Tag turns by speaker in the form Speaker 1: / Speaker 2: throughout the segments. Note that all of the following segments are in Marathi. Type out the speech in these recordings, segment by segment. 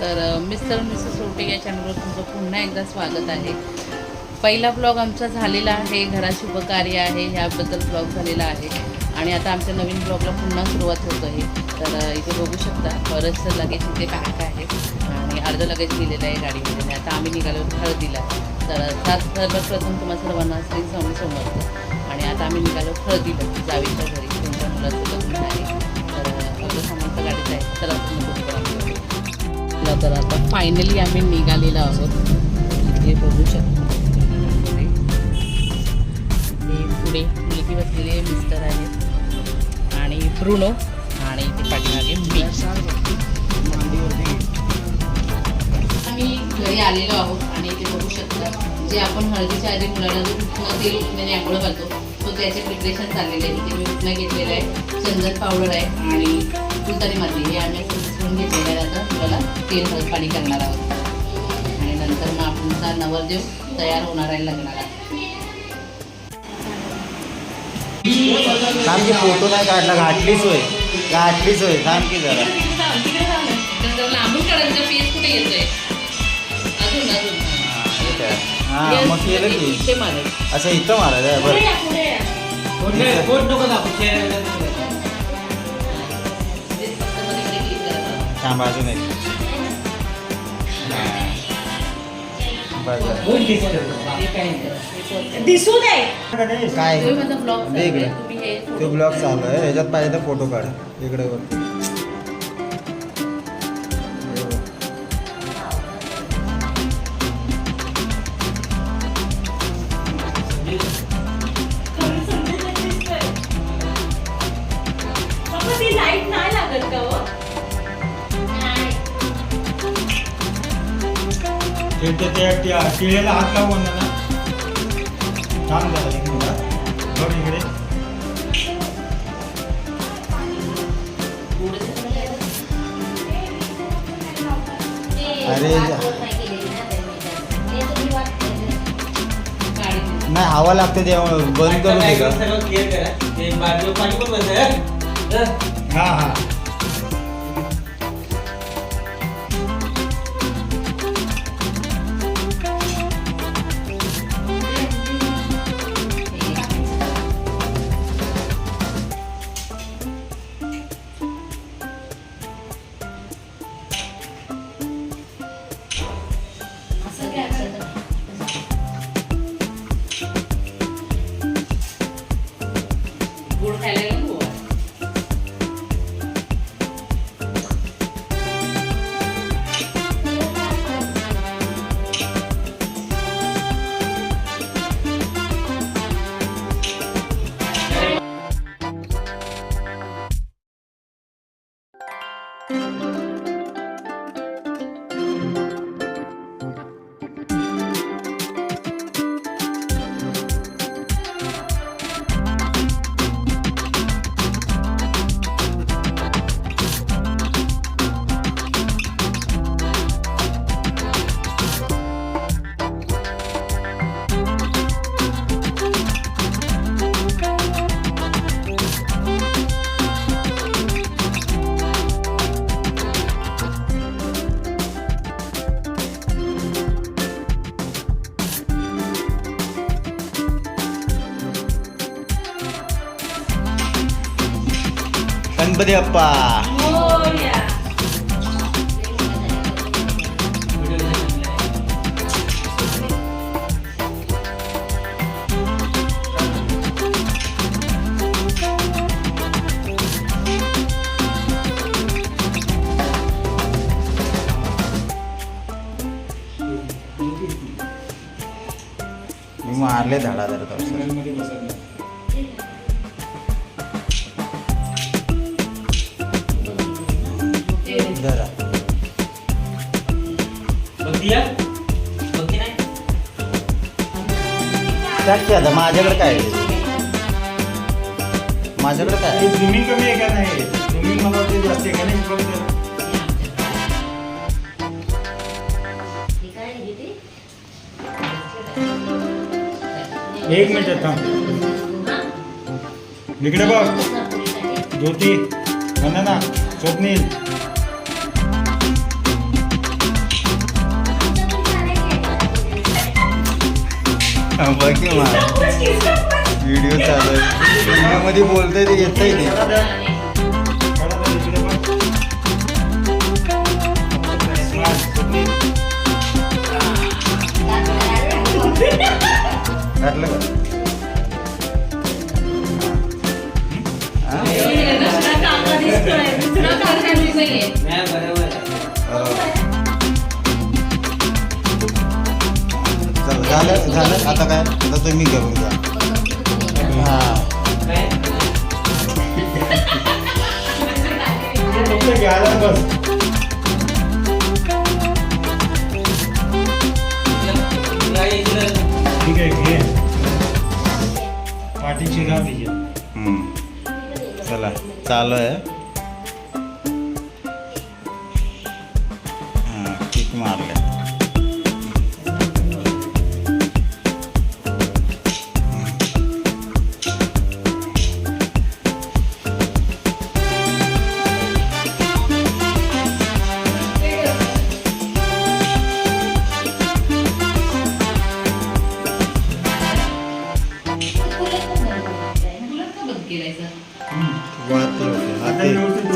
Speaker 1: तर मिस्टर मिसेस रोटे या चॅनलवर तुमचं पुन्हा एकदा स्वागत आहे. पहिला ब्लॉग आमचा झालेला आहे घरात शुभकार्य आहे ह्याबद्दल ब्लॉग झालेला आहे. आणि आता आमच्या नवीन ब्लॉगला पुन्हा सुरुवात होत आहे. तर इथे बघू शकता बरंचसं लगेच इथे पॅक आहे. आणि अर्ध लगेच गेलेलं आहे गाडीमध्ये. आता आम्ही निघालो हळदीला तर त्यात सर्वप्रथम तुम्हाला सर्वांना श्री स्वामी समर्थ. आणि आता आम्ही निघालो हळदीला जावीच्या घरी. तुमच्या मुलाचं लग्न आहे. तर अर्ध सामान गाडीत आहे. तर आपण बघू. तर आता फायनली आम्ही निघालेलो आहोत. इथे बघू शकतो. पुढे मुलगी बसलेले मिस्टर आहेत आणि ब्रुनो आणि इथे पाठीमागे मी. आम्ही घरी आलेलो आहोत आणि इथे बघू शकता जे आपण हळदीच्या आधी मुलाला जो उठणं तेल उठण्याने आंघोळ घालतो तो त्याचे प्रिपरेशन चाललेलं आहे. इथे मी उठणं घेतलेलं आहे चंदन पावडर आहे आणि फुलतानी माती हे आम्ही मिसळून घेतलेलं आता मुलाला तेल पाणी करणार आहोत. आणि नंतर मग आपणचा नवरदेव तयार होणार आहे लग्नाला.
Speaker 2: थांब की फोटो नाही काढला घाटलीच होय. घाटलीच होय. थांब की जरा.
Speaker 1: लांबून काढायचं फेस कुठे येतोय अजून अजून.
Speaker 2: हा मग केलं की. असं इथं मारायचं आहे, बरं थांब अजून एक.
Speaker 3: दिसू दे.
Speaker 2: काय? तो ब्लॉग चालू आहे. ह्याच्यात पाहिजे तर फोटो काढ. इकडे वर
Speaker 3: ते
Speaker 4: ते त्या हात लावू म्हणलं ना बघ. इकडे.
Speaker 2: अरे नाही हवा लागते तेव्हा. बंद करून दे का?
Speaker 4: हा हा.
Speaker 2: गणपती बाप्पा मी मारले धडा जरा टाक की आता माझ्याकडे काय आहे? माझ्याकडे काय आहे?
Speaker 4: झुमिंग कमी आहे का नाही झुमिंग मला वाटते जास्त आहे का नाही बघ जरा. एक मिनिट थांब इकडे बघ ज्योती वंदना स्वप्नील
Speaker 2: बघ की मा व्हिडिओ चालू आहे व्हिडिओ बोलतोय ते येत नाही
Speaker 4: काढा
Speaker 2: का झालं झालं. आता काय? आता तुम्ही घ्या हा.
Speaker 4: घ्यायला बस ठीक आहे घे. पाठीची घा
Speaker 2: हम्म. चला. चालू आहे.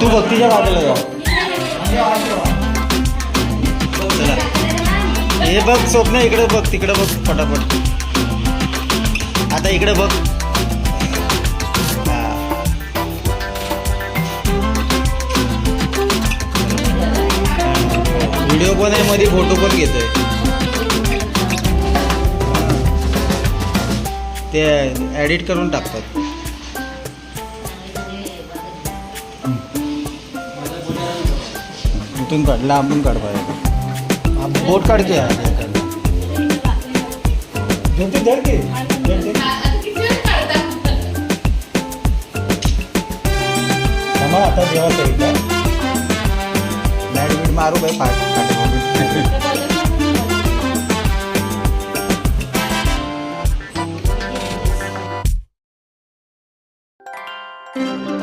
Speaker 2: तू भक्तीच्या बाजूला जा. चला. हे बघ स्वप्न इकडे बघ तिकडे बघ फटाफट आता इकडे बघ. व्हिडिओ पण आहे मध्ये फोटो पण घेतोय. ते एडिट करून टाकतात इथून काढ लांबून काढ पाहिजे बोट काढ की
Speaker 4: धर की. आता?
Speaker 2: बॅट बीट मारू पाठ पाठी
Speaker 4: इकडे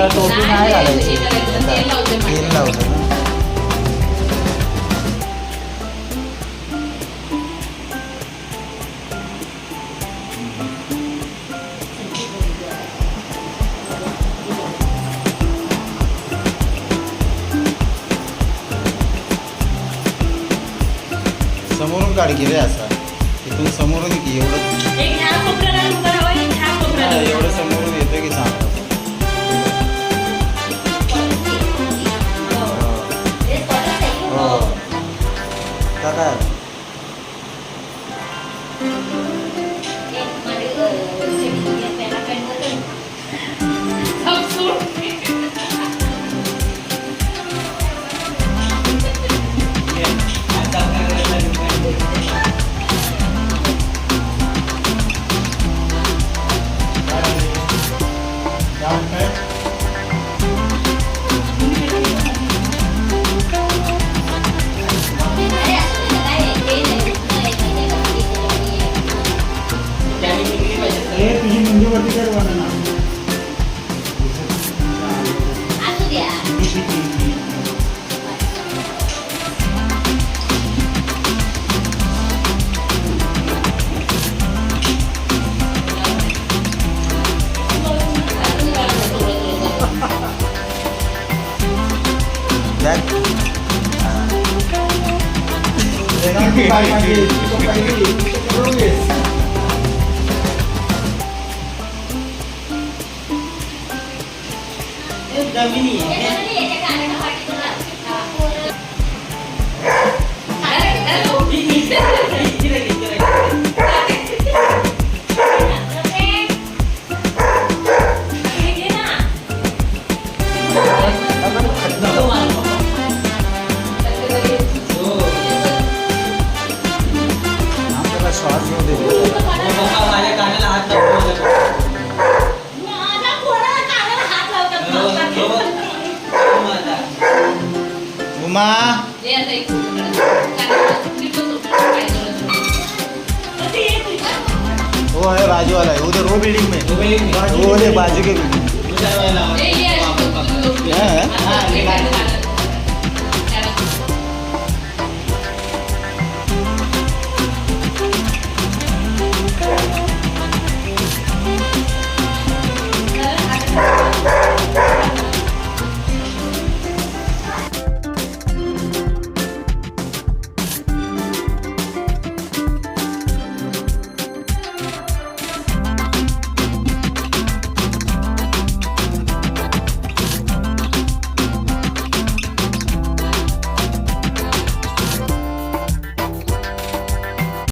Speaker 2: कशाला टोपी नाही घालायची तेल ना समोरून काढ की रे असा. इथून समोरून की एवढं.
Speaker 1: kahilig. Isang kahilig. Luis.
Speaker 5: Ang dami niya.
Speaker 2: वो है बाजू वाला है उधर वो बिल्डिंग में। वो है बाजू के बिल्डिंग